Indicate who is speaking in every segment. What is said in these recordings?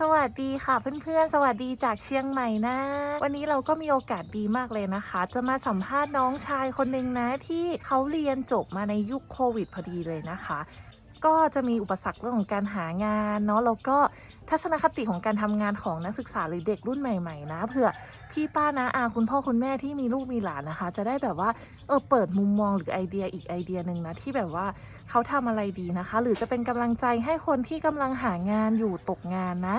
Speaker 1: สวัสดีค่ะเพื่อนๆ สวัสดีจากเชียงใหม่นะ วันนี้เราก็มีโอกาสดีมากเลยนะคะ จะมาสัมภาษณ์น้องชายคนหนึ่งนะที่เขาเรียนจบมาในยุคโควิดพอดีเลยนะคะ ก็จะมีอุปสรรคเรื่องของการหางานเนาะแล้วก็ทัศนคติของการทำงานของนักศึกษาหรือเด็กรุ่นใหม่ๆนะเผื่อพี่ป้านะอาคุณพ่อคุณแม่ที่มีลูกมีหลานนะคะ จะได้แบบว่าเออเปิดมุมมองหรือไอเดียอีกไอเดียหนึ่งนะที่แบบว่าเขาทำอะไรดีนะคะ หรือจะเป็นกำลังใจให้คนที่กำลังหางานอยู่ตกงานนะ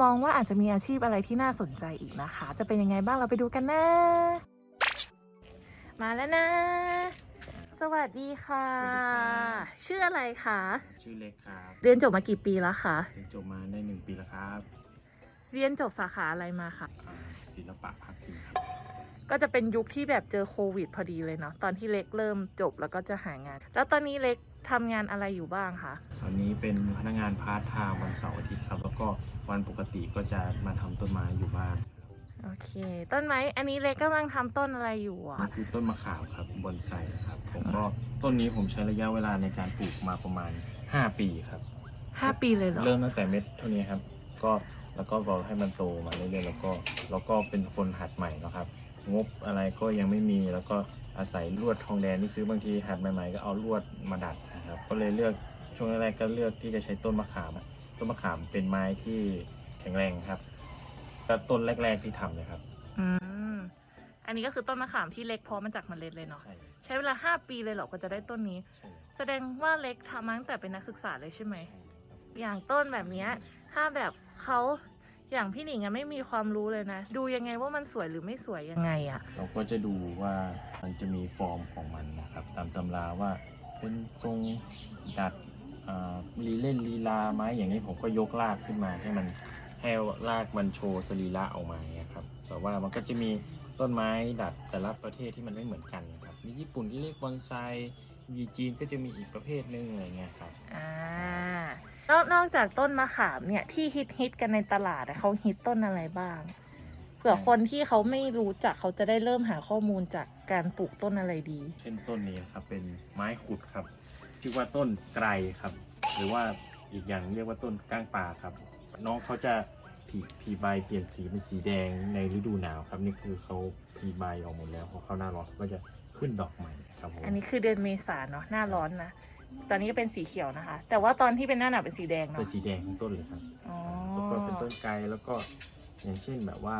Speaker 1: มองว่าอาจจะมีอาชีพอะไรที่น่าสนใจอีกนะคะ จะเป็นยังไงบ้างเราไปดูกันนะ มาแล้วนะ วัสดีค่ะ ชื่ออะไรคะ
Speaker 2: ชื่อเล็กครับ
Speaker 1: เรียนจบมากี่ปีแล้วคะ
Speaker 2: เรียนจบมาในหนึ่งปีแล้วครับ
Speaker 1: เรียนจบสาขาอะไรมาคะ
Speaker 2: อ่าศิลปะภาพพิมพ์ครับ
Speaker 1: ก็จะเป็นยุคที่แบบเจอโควิดพอดีเลยเนาะตอนที่เล็กเริ่มจบแล้วก็จะหางาน แล้วตอนนี้เล็กทำงานอะไรอยู่บ้างคะ
Speaker 2: ตอนนี้เป็นพนักงานพาร์ทไทม์วันเสาร์อาทิตย์ครับ แล้วก็วันปกติก็จะมาทำต้นไม้อยู่บ้าน
Speaker 1: โอเค ต้นไม้ อันนี้เล็กกำลังทำต้นอะไรอยู่อะ
Speaker 2: นี่คือต้นมะขามครับบอนไซครับ ผมก็ต้นนี้ผมใช้ระยะเวลาในการปลูกมาประมาณ 5 ปีครับ
Speaker 1: ห้าปีเลยเหรอ
Speaker 2: เริ่มตั้งแต่เม็ดเท่านี้ครับ ก็แล้วก็รอให้มันโตมาเรื่อยๆแล้วก็แล้วก็เป็นคนหัดใหม่เนาะครับ งบอะไรก็ยังไม่มีแล้วก็อาศัยลวดทองแดงที่ซื้อบางทีหัดใหม่ๆก็เอาลวดมาดัดนะครับ ก็เลยเลือกช่วงแรกๆก็เลือกที่จะใช้ต้นมะขามอะต้นมะขามเป็นไม้ที่แข็งแรงครับ ก็ต้นแรก ๆที่ทำเลยครับ
Speaker 1: อืมอันนี้ก็คือต้นมะขามที่เล็กเพาะมาจากเมล็ดเลยเนาะ
Speaker 2: ใช่
Speaker 1: ใช้เวลา 5 ปีเลยเหรอก็จะได้ต้นนี้
Speaker 2: ใช่
Speaker 1: แสดงว่าเล็กทำมาตั้งแต่เป็นนักศึกษาเลยใช่ไหม
Speaker 2: ใช่ครับ
Speaker 1: อย่างต้นแบบเนี้ยถ้าแบบเขาอย่างพี่หนิงอะไม่มีความรู้เลยนะ ดูยังไงว่ามันสวยหรือไม่สวยยังไงอะ
Speaker 2: เราก็จะดูว่ามันจะมีฟอร์มของมันนะครับ ตามตำราว่าเป็นทรงดัดอ่าลีเล่นลีลาไหมอย่างนี้ผมก็ยกลากขึ้นมาให้มัน ให้ลากมันโชว์สรีระออกมาเนี่ยครับแต่ว่ามันก็จะมีต้นไม้ดัดแต่ละประเทศที่มันไม่เหมือนกันนะครับมีญี่ปุ่นที่เรียกบอนไซมีจีนก็จะมีอีกประเภทหนึงอะไรเงี้ยครับ
Speaker 1: อ่านอกนอกจากต้นมะขามเนี่ยที่ฮิตฮิตกันในตลาดอะเขาฮิตต้นอะไรบ้างเผื่อคนที่เขาไม่รู้จักเขาจะได้เริ่มหาข้อมูลจากการปลูกต้นอะไรดี
Speaker 2: เช่นต้นนี้ครับเป็นไม้ขุดครับชื่อว่าต้นไกรครับ หรือว่าอีกอย่างเรียกว่าต้นก้างปลาครับ น้องเขาจะผีผีใบเปลี่ยนสีเป็นสีแดงในฤดูหนาวครับนี่คือเขาผีใบออกหมดแล้วพอเข้าหน้าร้อนก็จะขึ้นดอกใหม่ครับผม
Speaker 1: อันนี้คือเดือนเมษาเนาะหน้าร้อนนะตอนนี้ก็เป็นสีเขียวนะคะ แต่ว่าตอนที่เป็นหน้าหนาวเป็นสีแดง
Speaker 2: เป็
Speaker 1: เนาะ
Speaker 2: นสีแดงทั้งต้นเลยครับ
Speaker 1: อ๋อ
Speaker 2: แล้วก็เป็นต้นไกรแล้วก็อย่างเช่นแบบว่า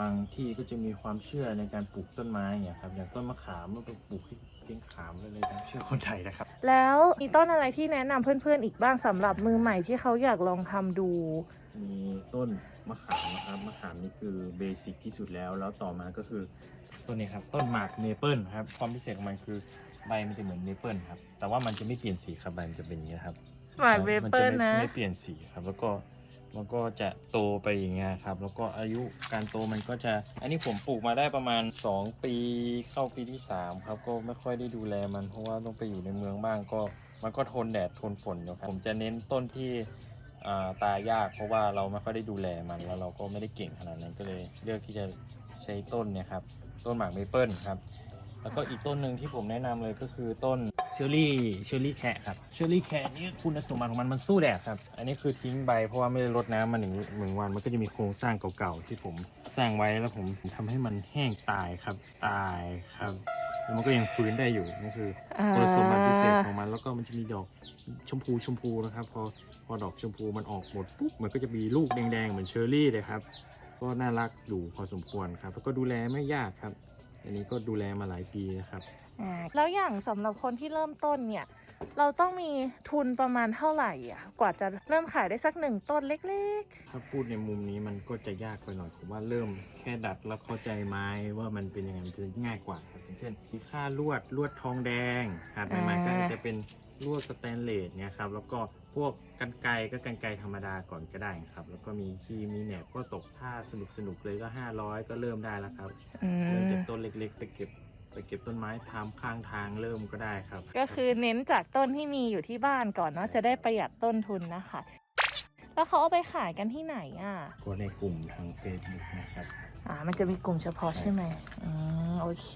Speaker 2: บางที่ก็จะมีความเชื่อในการปลูกต้นไม้เนี่ยครับอย่างต้นมะขามเราไปปลูกที่เพียงขามเลยเลยตามเชื่อคนไทยนะครับ
Speaker 1: แล้วมีต้นอะไรที่แนะนำเพื่อนๆอีกบ้างสำหรับมือใหม่ที่เขาอยากลองทำดู
Speaker 2: มีต้นมะขามนะครับมะขามนี่คือเบสิกที่สุดแล้ว แล้วต่อมาก็คือต้นนี้ครับต้นหมากเมเปิลครับความพิเศษของมันคือใบมันจะเหมือนเมเปิลครับแต่ว่ามันจะไม่เปลี่ยนสีครับใบมันจะเป็นอย่างนี้นะครับ
Speaker 1: หมากเวเปอร์
Speaker 2: มัจ
Speaker 1: นะ
Speaker 2: ไม่ไม่เปลี่ยนสีครับแล้วก็ มันก็จะโตไปอย่างเงี้ยครับ แล้วก็อายุการโตมันก็จะ อันนี้ผมปลูกมาได้ประมาณ 2 ปีเข้าปีที่ 3 ครับ ก็ไม่ค่อยได้ดูแลมัน เพราะว่าต้องไปอยู่ในเมืองบ้างก็ มันก็ทนแดดทนฝนอยู่ครับ ผมจะเน้นต้นที่าตายากเพราะว่าเราไม่ค่อยได้ดูแลมันแล้วเราก็ไม่ได้เก่งขนาดนั้นก็เลยเลือกที่จะใช้ต้นเนี่ยครับ ต้นหมากเมเปิลครับ แล้วก็อีกต้นหนึ่งที่ผมแนะนำเลยก็คือต้น เชอร์รี่เชอร์รี่แคะครับเชอร์รี่แคะนี่คุณสมบัติของมันมันสู้แดดครับ อันนี้คือทิ้งใบเพราะว่าไม่ได้รดน้ำมันหนึ่งหนึ่งวันมันก็จะมีโครงสร้างเก่าๆที่ผมสร้างไว้แล้วผมทำให้มันแห้งตายครับตายครับแล้วมันก็ยังฟื้นได้อยู่นี่คือคุณสมบัติพิเศษของมัน แล้วก็มันจะมีดอกชมพูชมพูนะครับพอพอดอกชมพูมันออกหมดปุ๊บมันก็จะมีลูกแดงๆเหมือนเชอร์รี่เลยครับ ก็น่ารักอยู่พอสมควรครับ แล้วก็ดูแลไม่ยากครับ อันนี้ก็ดูแลมาหลายปีนะครับ
Speaker 1: อ่า แล้วอย่างสำหรับคนที่เริ่มต้นเนี่ยเราต้องมีทุนประมาณเท่าไหร่อะกว่าจะเริ่มขายได้สักหนึ่งต้นเล็ก
Speaker 2: ถ้าพูดในมุมนี้มันก็จะยากไปหน่อยผมว่าเริ่มแค่ดัดแล้วเข้าใจไม้ว่ามันเป็นยังไงมันจะง่ายกว่าครับอย่างเช่นมีค่าลวดลวดทองแดงหัดใหม่ๆก็อาจจะเป็นลวดสแตนเลสเนี่ยครับแล้วก็พวกกันไกรก็กันไกรธรรมดาก่อนก็ได้ครับ แล้วก็มีคีย์มีแหนบก็ตกถ้าสนุกสนุกๆเลยก็ 500 ก็เริ่มได้แล้วครับ
Speaker 1: ๆอื
Speaker 2: เริ่ม
Speaker 1: ม
Speaker 2: จากต้นเล็กๆไปเก็บ ไปเก็บต้นไม้ทำข้างทางเริ่มก็ได้ครับ
Speaker 1: ก็คือเน้นจากต้นที่มีอยู่ที่บ้านก่อนเนาะจะได้ประหยัดต้นทุนนะคะ แล้วเขาเอาไปขายกันที่ไหนอะ
Speaker 2: ก็ในกลุ่มทาง Facebook นะครับ
Speaker 1: อ่า มันจะมีกลุ่มเฉพาะใช่ไหมอืมโอเค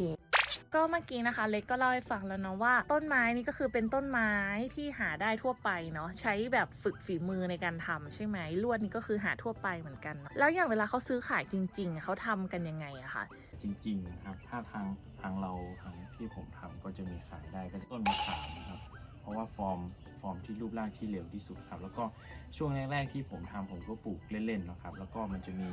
Speaker 1: กก็เมื่อกี้นะคะเล็กก็เล่าให้ฟังแล้วเนาะว่า ต้นไม้นี่ก็คือเป็นต้นไม้ที่หาได้ทั่วไปเนาะใช้แบบฝึกฝีมือในการทำใช่ไหมลวดนี่ก็คือหาทั่วไปเหมือนกันเนอะแล้วอย่างเวลาเขาซื้อขายจริงๆอะเขาทำกันยังไงอะคะ
Speaker 2: จริง ๆ ครับถ้าทางทางเราทางที่ผมทำก็จะมีขายได้ก็ต้นมะขามนะครับ เพราะว่าฟอร์มฟอร์มที่รูปร่างที่เร็วที่สุดครับ แล้วก็ช่วงแรกๆที่ผมทำผมก็ปลูกเล่นๆนะครับ แล้วก็มันจะมี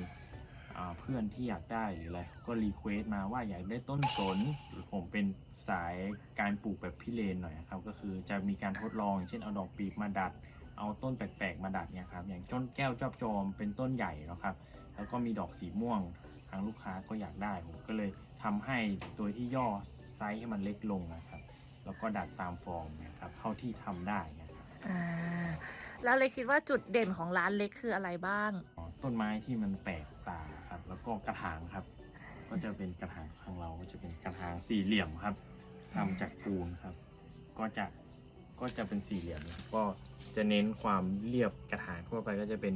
Speaker 2: เพื่อนที่อยากได้หรืออะไรก็รีเควสต์มาว่าอยากได้ต้นสนหรือผมเป็นสายการปลูกแบบพี่เลนหน่อยนะครับ ก็คือจะมีการทดลองอย่างเช่นเอาดอกปีกมาดัด เอาต้นแปลกๆมาดัดเนี่ยครับ อย่างต้นแก้วจอบจอมเป็นต้นใหญ่นะครับ แล้วก็มีดอกสีม่วงทางลูกค้าก็อยากได้ผมก็เลย ทำให้โดยที่ย่อไซส์ให้มันเล็กลงนะครับ แล้วก็ดัดตามฟอร์มนะครับเท่าที่ทำได้นะครับ
Speaker 1: อ่าแล้วเล็กคิดว่าจุดเด่นของร้านเล็กคืออะไรบ้าง
Speaker 2: อ๋อต้นไม้ที่มันแปลกตาครับ แล้วก็กระถางครับ ก็จะเป็นกระถางของเราก็จะเป็นกระถางสี่เหลี่ยมครับทำจากปูนครับ ก็จะก็จะเป็นสี่เหลี่ยมนะครับก็จะเน้นความเรียบกระถางทั่วไปก็จะเป็น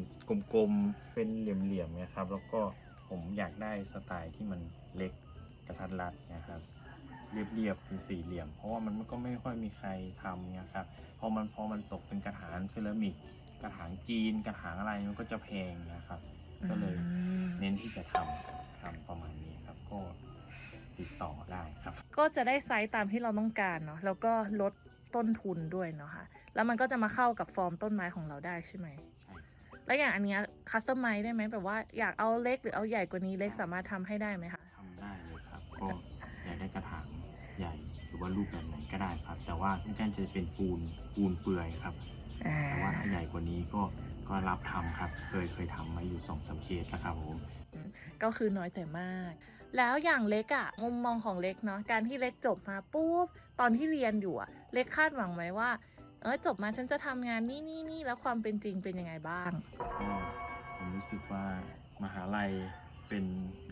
Speaker 2: กลมๆ เป็นเหลี่ยมๆนะครับ แล้วก็ผมอยากได้สไตล์ที่มันเล็ก กระทัดรัดนะครับ เรียบๆเป็นสี่เหลี่ยม เพราะว่ามันก็ไม่ค่อยมีใครทำเนี่ยครับพอมันพอมันตกเป็นกระถางเซรามิก กระถางจีน กระถางอะไรมันก็จะแพงนะครับ ก็เลย
Speaker 1: อืม
Speaker 2: เน้นที่จะทำทำประมาณนี้ครับก็ติดต่อได้ครับ
Speaker 1: ก็จะได้ไซส์ตามที่เราต้องการเนาะแล้วก็ลดต้นทุนด้วยเนาะค่ะ แล้วมันก็จะมาเข้ากับฟอร์มต้นไม้ของเราได้ใช่ไหม
Speaker 2: ใช่
Speaker 1: แล้วอย่างอันเนี้คัสตอมไมได้ไหมแบบว่าอยากเอาเล็กหรือเอาใหญ่กว่านี้เล็กสามารถทำให้ได้ไหมคะ
Speaker 2: ก็อยากได้กระถางใหญ่หรือว่ารูปแบบไหนก็ได้ครับ แต่ว่าที่การจะเป็นปูนปูนเปลือยครับ
Speaker 1: อ่า
Speaker 2: แต่ว่าถ้าใหญ่กว่านี้ก็ก็รับทำครับ เคยเคยทำมาอยู่สองสามเคสแล้วครับผม
Speaker 1: ก็คือน้อยแต่มาก แล้วอย่างเล็กอะมุมมองของเล็กเนาะ การที่เล็กจบมาปุ๊บ ตอนที่เรียนอยู่อะเล็กคาดหวังไหมว่า เออจบมาฉันจะทำงานนี่นี่นี่แล้วความเป็นจริงเป็นยังไงบ้าง
Speaker 2: ก็ผมรู้สึกว่ามหาลัยเป็น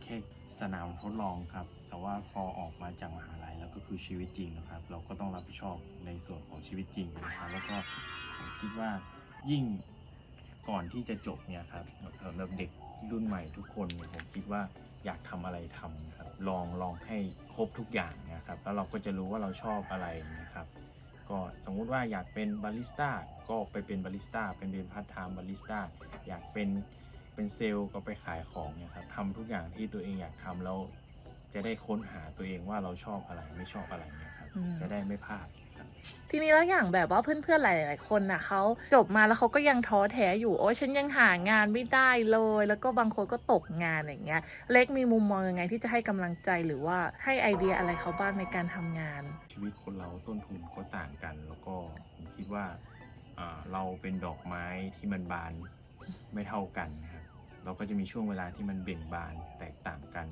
Speaker 2: แค่สนามทดลองครับ แต่ว่าพอออกมาจากมหาลัยแล้วก็คือชีวิตจริงนะครับ เราก็ต้องรับผิดชอบในส่วนของชีวิตจริงนะครับแล้วก็ผมคิดว่ายิ่งก่อนที่จะจบเนี่ยครับสำหรับเด็กรุ่นใหม่ทุกคนเนี่ยผมคิดว่าอยากทำอะไรทำครับลองลองให้ครบทุกอย่างนะครับ แล้วเราก็จะรู้ว่าเราชอบอะไรนะครับก็สมมุติว่าอยากเป็นบาริสต้าก็ไปเป็นบาริสต้าเป็นเรียนพาร์ทไทม์บาริสต้าอยากเป็นเป็นเซลล์ก็ไปขายของเนี่ยครับทำทุกอย่างที่ตัวเองอยากทำแล้ว จะได้ค้นหาตัวเองว่าเราชอบอะไรไม่ชอบอะไรเนี่ยครับ
Speaker 1: อืม
Speaker 2: จะได้ไม่พลาดครับ
Speaker 1: ทีนี้แล้วอย่างแบบว่าเพื่อนๆหลาย ๆ คนน่ะเขาจบมาแล้วเขาก็ยังท้อแท้อยู่โอ้ยฉันยังหางานไม่ได้เลย แล้วก็บางคนก็ตกงานอย่างเงี้ย เล็กมีมุมมองยังไงที่จะให้กำลังใจหรือว่าให้ไอเดียอะไรเขาบ้างในการทำงาน
Speaker 2: ชีวิตคนเราต้นทุนก็ต่างกัน แล้วก็ผมคิดว่าอ่าเราเป็นดอกไม้ที่มันบานไม่เท่ากันนะครับเราก็จะมีช่วงเวลาที่มันเบ่งบานแตกต่างกัน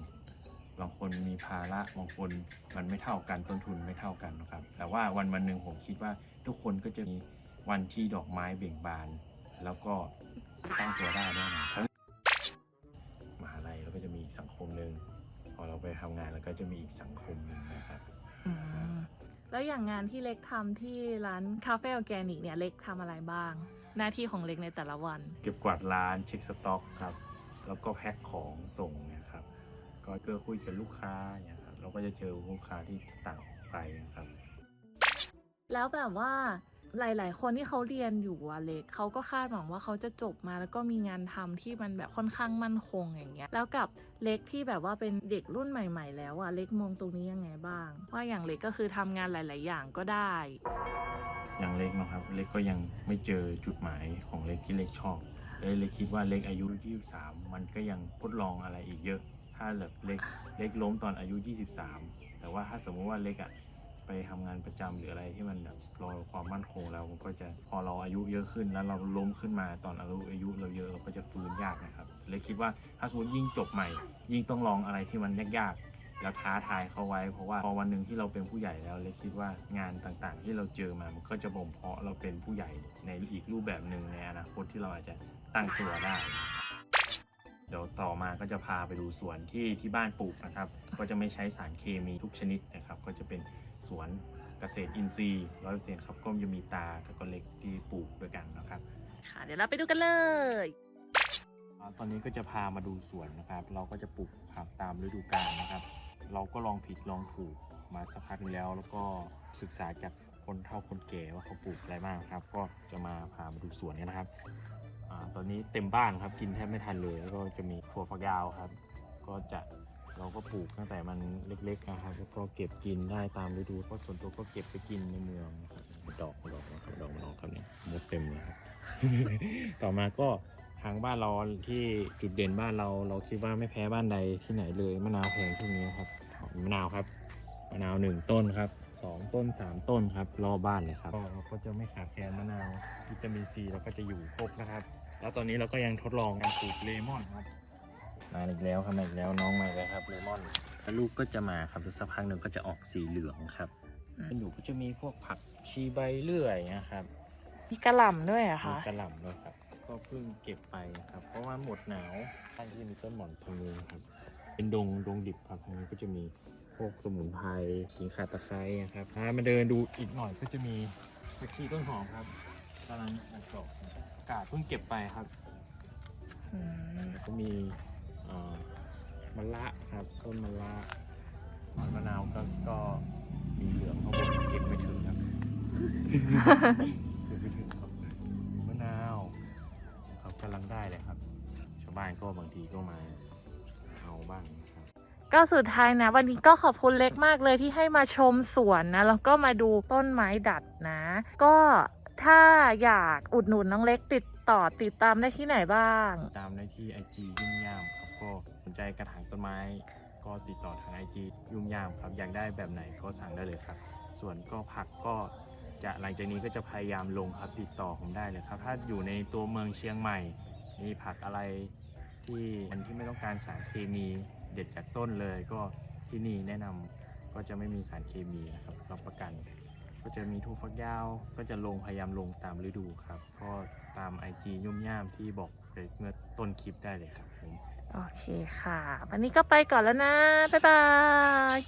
Speaker 2: บางคนมีภาระบางคนมันไม่เท่ากันต้นทุนไม่เท่ากันนะครับ แต่ว่าวันวันหนึ่งผมคิดว่าทุกคนก็จะมีวันที่ดอกไม้เบ่งบาน แล้วก็ตั้งตัวได้แน่นอนครับมหาลัยเราก็จะมีอีกสังคมหนึ่งพอเราไปทำงานเราก็จะมีอีกสังคมหนึ่งนะครับ
Speaker 1: อืมแล้วอย่างงานที่เล็กทำที่ร้านคาเฟ่ออร์แกนิกเนี่ยเล็กทำอะไรบ้าง หน้าที่ของเล็กในแต่ละวัน
Speaker 2: เก็บกวาดร้านเช็คสต็อกครับ แล้วก็แพ็คของส่งเนี่ยครับ ก็เกือคุยกับลูกค้าเนี่ยครับเราก็จะเจอลูกค้าที่ต่างออกไปนะครับ
Speaker 1: แล้วแบบว่าหลาย ๆ คนที่เขาเรียนอยู่อะเล็กเขาก็คาดหวังว่าเขาจะจบมาแล้วก็มีงานทำที่มันแบบค่อนข้างมั่นคงอย่างเงี้ย แล้วกับเล็กที่แบบว่าเป็นเด็กรุ่นใหม่ ๆ แล้วอะเล็กมองตรงนี้ยังไงบ้าง ว่าอย่างเล็กก็คือทำงานหลาย ๆ อย่างก็ได้
Speaker 2: อย่างเล็กนะครับ เล็กก็ยังไม่เจอจุดหมายของเล็กที่เล็กชอบเลยเล็กคิดว่าเล็กอายุ 23 มันก็ยังทดลองอะไรอีกเยอะ ถ้าแบบเล็กเล็กล้มตอนอายุ 23 แต่ว่าถ้าสมมติว่าเล็กอะไปทำงานประจำหรืออะไรที่มันแบบรอความมั่นคงแล้วมันก็จะพอเราอายุเยอะขึ้นแล้วเราล้มขึ้นมาตอนอายุอายุเราเยอะเราก็จะฟื้นยากนะครับเล็กคิดว่าถ้าสมมติยิ่งจบใหม่ ยิ่งต้องลองอะไรที่มันยากๆแล้วท้าทายเขาไว้ เพราะว่าพอวันหนึ่งที่เราเป็นผู้ใหญ่แล้วเล็กคิดว่างานต่างๆ ที่เราเจอมามันก็จะบ่มเพาะเราเป็นผู้ใหญ่ในอีกรูปแบบหนึ่งในอนาคตที่เราอาจจะตั้งตัวได้ ดี๋ยวต่อมาก็จะพาไปดูสวนที่ที่บ้านปลูกนะครับ ก็จะไม่ใช้สารเคมีทุกชนิดนะครับ ก็จะเป็นสวนเกษตรอินทรีย์ร้อยเปอร์เซ็นต์ครับก็จะมีตากับก็เล็กที่ปลูกด้วยกันนะครับ
Speaker 1: ค่ะ เดี๋ยวเราไปดูกันเลย
Speaker 2: อ่าตอนนี้ก็จะพามาดูสวนนะครับ เราก็จะปลูกผักตามฤดูกาลนะครับ เราก็ลองผิดลองถูกมาสักพักหนึงแล้ว แล้วก็ศึกษาจากคนเฒ่าคนแก่ว่าเขาปลูกอะไรบ้างครับ ก็จะมาพามาดูสวนกันนะครับ อาตอนนี้เต็มบ้านครับกินแทบไม่ทันเลย แล้วก็จะมีถั่วฝักยาวครับ ก็จะเราก็ปลูกตั้งแต่มันเล็กๆนะครับ แล้วก็เก็บกินได้ตามฤดูเพราะส่วนตัวก็เก็บไปกินในเมืองครับดอกดอกนะครับดอกดอกครับเนี่ยหมดเต็มเลยครับ ต่อมาก็ทางบ้านเราที่จุดเด่นบ้านเราเราคิดว่าไม่แพ้บ้านใดที่ไหนเลยมะนาวแพงช่วงนี้ครับมะนาวครับมะนาวหนึ่งต้นครับสองต้นสามต้นครับรอบบ้านเลยครับก็เราก็จะไม่ขาดแคลนมะนาววิตามินซีเราก็จะอยู่ครบนะครับ แล้วตอนนี้เราก็ยังทดลองการปลูกเลมอนครับมาอีกแล้วครับมาอีกแล้วน้องมาอีกแล้วครับเลมอนแล้วลูกก็จะมาครับสักพักหนึ่งก็จะออกสีเหลืองครับ
Speaker 1: อืม
Speaker 2: เป็นอยู่ก็จะมีพวกผักชีใบเลื่อยนะครับ
Speaker 1: มีกระหล่ำด้วยเหรอะ
Speaker 2: มี
Speaker 1: คะ
Speaker 2: กระหล่ำด้วยครับ ก็เพิ่งเก็บไปครับ เพราะว่าหมดหนาวบ้านที่มีต้นหม่อนทางนู้นครับ เป็นดงดงดิบครับทางนี้ก็จะมีพวกสมุนไพรขิงข่าตะไคร้นะครับถ้ามาเดินดูอีกหน่อยก็จะมีตะขี้ต้นหอมครับกำลังออกดอกอา กาศเพิ่งเก็บไปครับ
Speaker 1: อืม
Speaker 2: แล้วก็มีเอ่อมะละครับต้นมะละมะนาวก็ก็มีเหลืองข้างบนเก็บไม่ถึงครับ เก็บไม่ถึงครับมะนาวครับกำลังได้เลยครับ ชาวบ้านก็บางทีก็มาเอาบ้างนะครับ
Speaker 1: ก็สุดท้ายนะ วันนี้ก็ขอบคุณเล็กมากเลยที่ให้มาชมสวนนะ แล้วก็มาดูต้นไม้ดัดนะ ก็ ถ้าอยากอุดหนุนน้องเล็กติดต่อติดตามได้ที่ไหนบ้าง
Speaker 2: ตามได้ที่ไอจียุ่มย่ามครับก็สนใจกระถางต้นไม้ ก็ติดต่อทางไอจียุ่มย่ามครับอยากได้แบบไหนก็สั่งได้เลยครับ ส่วนก็ผักก็จะหลังจากนี้ก็จะพยายามลงครับติดต่อผมได้เลยครับ ถ้าอยู่ในตัวเมืองเชียงใหม่ มีผักอะไรที่มันที่ไม่ต้องการสารเคมีเด็ดจากต้นเลย ก็ที่นี่แนะนำก็จะไม่มีสารเคมีนะครับรับประกัน ก็จะมีทูฟักยาว ก็จะลงพยายามลงตามฤดูครับ ก็ตาม IG ยุ่มย่ามที่บอกไปเมื่อต้นคลิปได้เลยครับผม
Speaker 1: โอเคค่ะ วันนี้ก็ไปก่อนแล้วนะ บ๊ายบาย